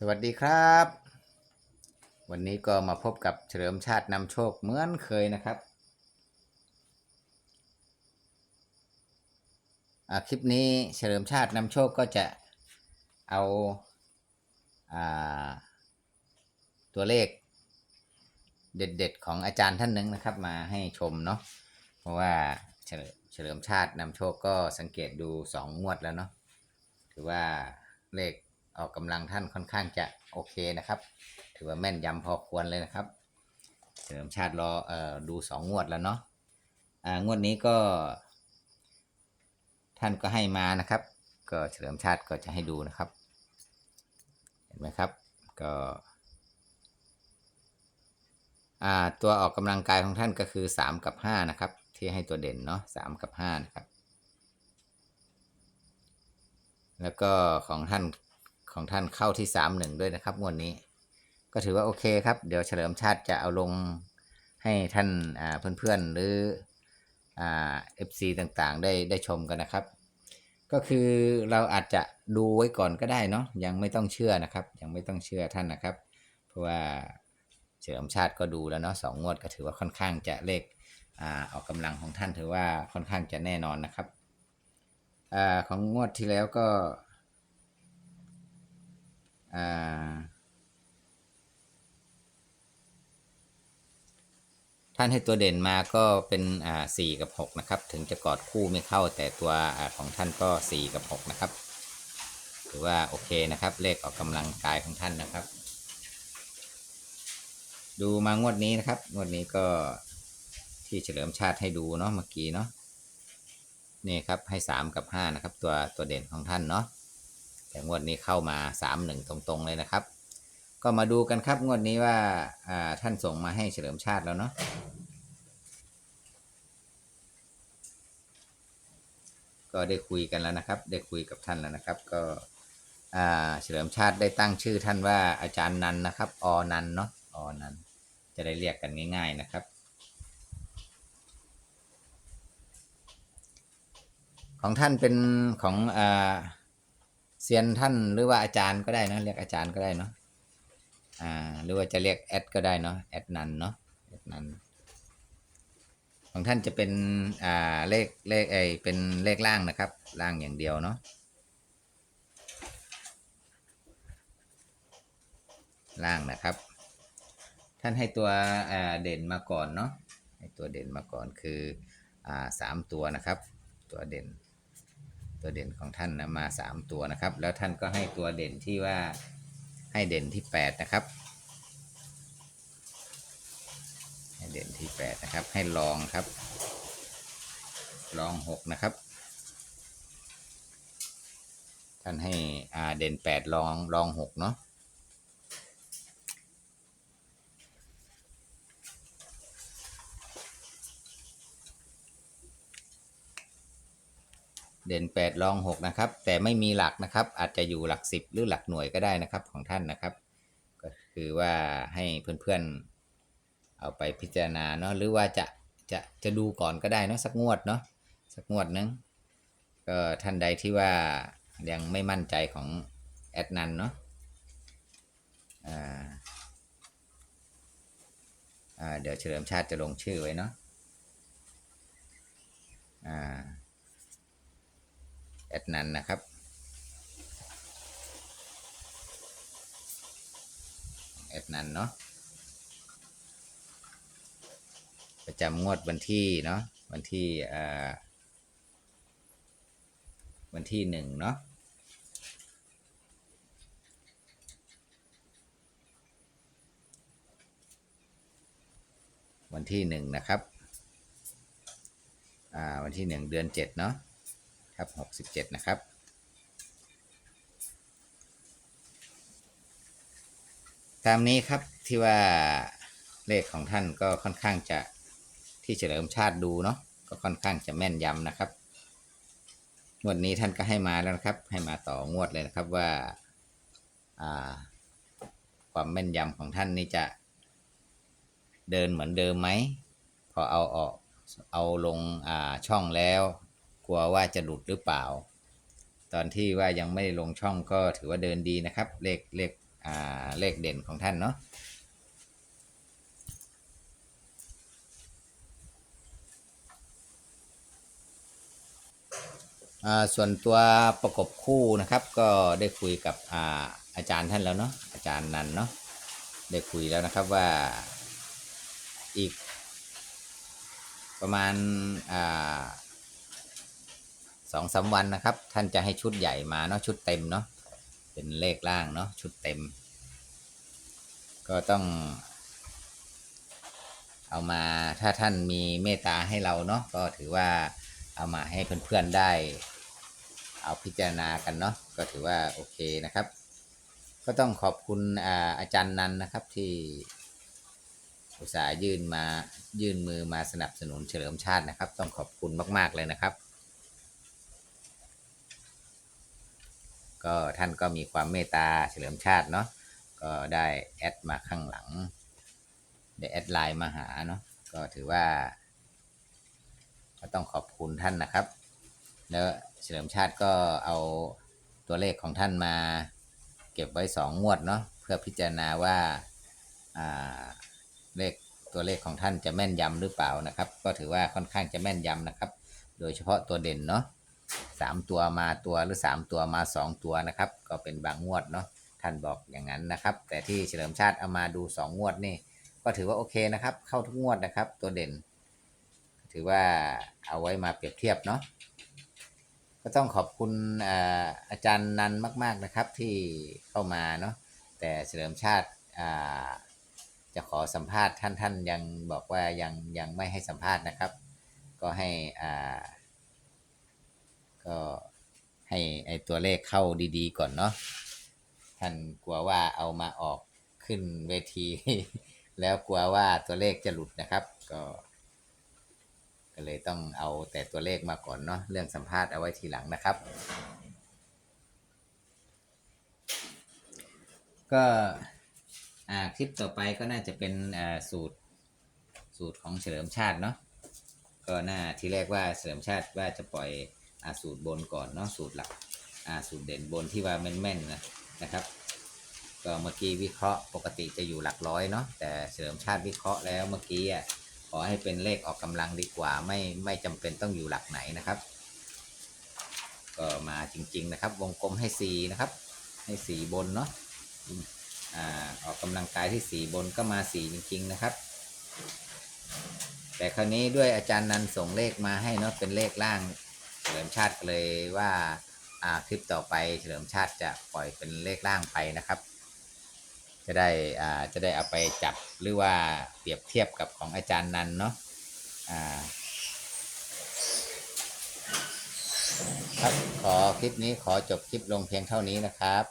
สวัสดีครับ วันนี้ก็มาพบกับเฉลิมชาตินำโชคเหมือนเคยนะครับคลิปนี้เฉลิมชาตินำโชคก็จะเอาอาตัวเลขเด็ดๆ ของอาจารย์ท่านหนึ่งนะครับ มาให้ชมเนาะเพราะว่าเฉลิมเฉลิมชาตินำโชคก็สังเกตดูสองงวดแล้วเนาะถือว่าเลข ออกกำลังท่านค่อนข้างจะโอเคนะครับ ถือว่าแม่นยำพอควรเลยนะครับเฉลิมชาติรอเอ่อดูสองงวดแล้วเนาะอ่างวดนี้ก็ ท่านก็ให้มานะครับ ก็เฉลิมชาติก็จะให้ดูนะครับ เห็นไหมครับ ก็อ่าตัวออกกำลังกายของท่านก็คือ 3 กับ 5 นะครับ ที่ให้ตัวเด่นเนาะ3กับ5นะครับ แล้วก็ของท่าน ของท่านเข้าที่ 3 1 ด้วยนะครับงวดนี้ ก็ถือว่าโอเคครับ เดี๋ยวเฉลิมชาติจะเอาลงให้ท่านเพื่อนๆหรือเอ่า FC ต่างๆ ได้ได้ชมกันนะครับ ก็คือเราอาจจะดูไว้ก่อนก็ได้เนาะยังไม่ต้องเชื่อนะครับ ยังไม่ต้องเชื่อท่านนะครับ เพราะว่าเฉลิมชาติก็ดูแล้วเนาะสองงวดก็ถือว่าค่อนข้างจะเลขอออกกำลังของท่านถือว่าค่อนข้างจะแน่นอนนะครับอของงวดที่แล้วก็ ท่านให้ตัวเด่นมาก็เป็นอ่าสี่กับหกนะครับ ถึงจะกอดคู่ไม่เข้าแต่ตัวอของท่านก็สี่กับหกนะครับถือว่าโอเคนะครับ เลขออกกำลังกายของท่านนะครับ ดูมางวดนี้นะครับ งวดนี้ก็ที่เฉลิมชาติให้ดูเนาะเมื่อกี้เนาะนี่ครับให้สามกับห้านะครับ ตัวตัวเด่นของท่านเนาะ แต่งวดนี้เข้ามาสามหนึ่งตรงๆเลยนะครับ ก็มาดูกันครับงวดนี้ว่าท่านส่งมาให้เฉลิมชาติแล้วเนาะก็ได้คุยกันแล้วนะครับ ได้คุยกับท่านแล้วนะครับ ก็เฉลิมชาติได้ตั้งชื่อท่านว่าอาจารย์นันนะครับ อนันเนาะอนันจะได้เรียกกันง่าย ๆนะครับ ของท่านเป็นของอ่า เซียนท่านหรือว่าอาจารย์ก็ได้นะเรียกอาจารย์ก็ได้เนาะอ่า หรือว่าจะเรียกแอดก็ได้เนาะแอดนันเนาะแอดนันของท่านจะเป็นอ่าเลขเลขไอเป็นเลขล่างนะครับ ล่างอย่างเดียวเนาะล่างนะครับ ท่านให้ตัวเด่นมาก่อนเนาะให้ตัวเด่นมาก่อนคืออ่าสามตัวนะครับ ตัวเด่น ตัวเด่นของท่านนะมาสามตัวนะครับ แล้วท่านก็ให้ตัวเด่นที่ว่าให้เด่นที่แปดนะครับ ให้เด่นที่แปดนะครับ ให้ลองครับ ลองหกนะครับ ท่านให้อ่าเด่นแปดลองลองหกเนาะ เด่นแปดลองหกนะครับ แต่ไม่มีหลักนะครับ อาจจะอยู่หลักสิบหรือหลักหน่วยก็ได้นะครับของท่านนะครับ ก็คือว่าให้เพื่อนๆ เอาไปพิจารณาเนาะหรือว่าจะจะจะดูก่อนก็ได้เนาะสักงวดเนาะสักงวดนึงก็ท่านใดที่ว่ายังไม่มั่นใจของแอดนันเนาะอ่าอ่าเดี๋ยวเฉลิมชาติจะลงชื่อไว้เนาะอ่า แอดนันนะครับ แอดนันเนาะ ประจำงวดวันที่เนาะ วันที่อ่าวันที่หนึ่งเนาะวันที่หนึ่งนะครับ อ่า วันที่หนึ่งเดือนเจ็ดเนาะ ครับหกสิบเจ็ดนะครับตามนี้ครับที่ว่าเลขของท่านก็ค่อนข้างจะที่เฉลิมชาติดูเนาะก็ค่อนข้างจะแม่นยำนะครับงวดนี้ท่านก็ให้มาแล้วนะครับ ให้มาต่องวดเลยนะครับว่าความแม่นยำของท่านนี่จะเดินเหมือนเดิมไหมพอเอาออกเอาลงช่องแล้ว กลัวว่าจะหลุดหรือเปล่า ตอนที่ว่ายังไม่ลงช่องก็ถือว่าเดินดีนะครับ เลขเลขอ่าเลขเด่นของท่านเนาะอ่าส่วนตัวประกบคู่นะครับ ก็ได้คุยกับอ่าอาจารย์ท่านแล้วเนาะอาจารย์นันเนาะได้คุยแล้วนะครับว่าอีกประมาณอ่า สองสามวันนะครับ ท่านจะให้ชุดใหญ่มาเนาะชุดเต็มเนาะเป็นเลขล่างเนาะชุดเต็ม ก็ต้อง เอามาถ้าท่านมีเมตตาให้เราเนาะก็ถือว่าเอามาให้เพื่อนๆได้ เอาพิจารณากันเนาะก็ถือว่าโอเคนะครับ ก็ต้องขอบคุณอาอาจารย์นันนะครับที่อุตส่าห์ยื่นมายื่นมือมาสนับสนุนเฉลิมชาตินะครับ ต้องขอบคุณมาก ๆ เลยนะครับ ก็ท่านก็มีความเมตตาเฉลิมชาติเนาะก็ได้แอดมาข้างหลัง ได้แอดไลน์มาหาเนาะก็ถือว่า ก็ต้องขอบคุณท่านนะครับ แล้วเฉลิมชาติก็เอาตัวเลขของท่านมา เก็บไว้สองงวดเนาะเพื่อพิจารณาว่าอ่าเลขตัวเลขของท่านจะแม่นยำหรือเปล่านะครับ ก็ถือว่าค่อนข้างจะแม่นยำนะครับ โดยเฉพาะตัวเด่นเนาะ สามตัวมาตัวหรือสามตัวมาสองตัวนะครับ ก็เป็นบางงวดเนาะท่านบอกอย่างนั้นนะครับ แต่ที่เฉลิมชาติเอามาดูสองงวดนี่ก็ถือว่าโอเคนะครับ เข้าทุกงวดนะครับ ตัวเด่น ถือว่าเอาไว้มาเปรียบเทียบเนาะก็ต้องขอบคุณอาจารย์นันมาก ๆนะครับที่เข้ามาเนาะแต่เฉลิมชาติจะขอสัมภาษณ์ท่านท่านยังบอกว่ายังยังไม่ให้สัมภาษณ์นะครับ ก็ให้อ่า ก็ให้ไอตัวเลขเข้าดีๆก่อนเนาะท่านกลัวว่าเอามาออกขึ้นเวที แล้วกลัวว่าตัวเลขจะหลุดนะครับ ก็ก็เลยต้องเอาแต่ตัวเลขมาก่อนเนาะเรื่องสัมภาษณ์เอาไว้ทีหลังนะครับ ก็คลิปต่อไปก็น่าจะเป็นสูตรสูตรของเฉลิมชาติเนาะก็น่าทีแรกว่าเฉลิมชาติว่าจะปล่อย อ่าสูตรบนก่อนเนาะสูตรหลักอ่าสูตรเด่นบนที่ว่าแม่นๆนะนะครับ ก็เมื่อกี้วิเคราะห์ปกติจะอยู่หลักร้อยเนาะแต่เฉลิมชาติวิเคราะห์แล้วเมื่อกี้อะขอให้เป็นเลขออกกำลังดีกว่า ไม่ไม่จำเป็นต้องอยู่หลักไหนนะครับ ก็มาจริง ๆ นะครับ วงกลมให้สีนะครับ ให้สีบนเนาะอ่าออกกำลังกายที่สีบนก็มาสีจริง ๆ นะครับแต่คราวนี้ด้วยอาจารย์นันส่งเลขมาให้เนาะเป็นเลขล่าง เฉลิมชาติก็เลยว่าคลิปต่อไปเฉลิมชาติจะปล่อยเป็นเลขล่างไปนะครับ จะได้อ่าจะได้เอาไปจับหรือว่าเปรียบเทียบกับของอาจารย์นันเนาะครับขอคลิปนี้ขอจบคลิปลงเพียงเท่านี้นะครับ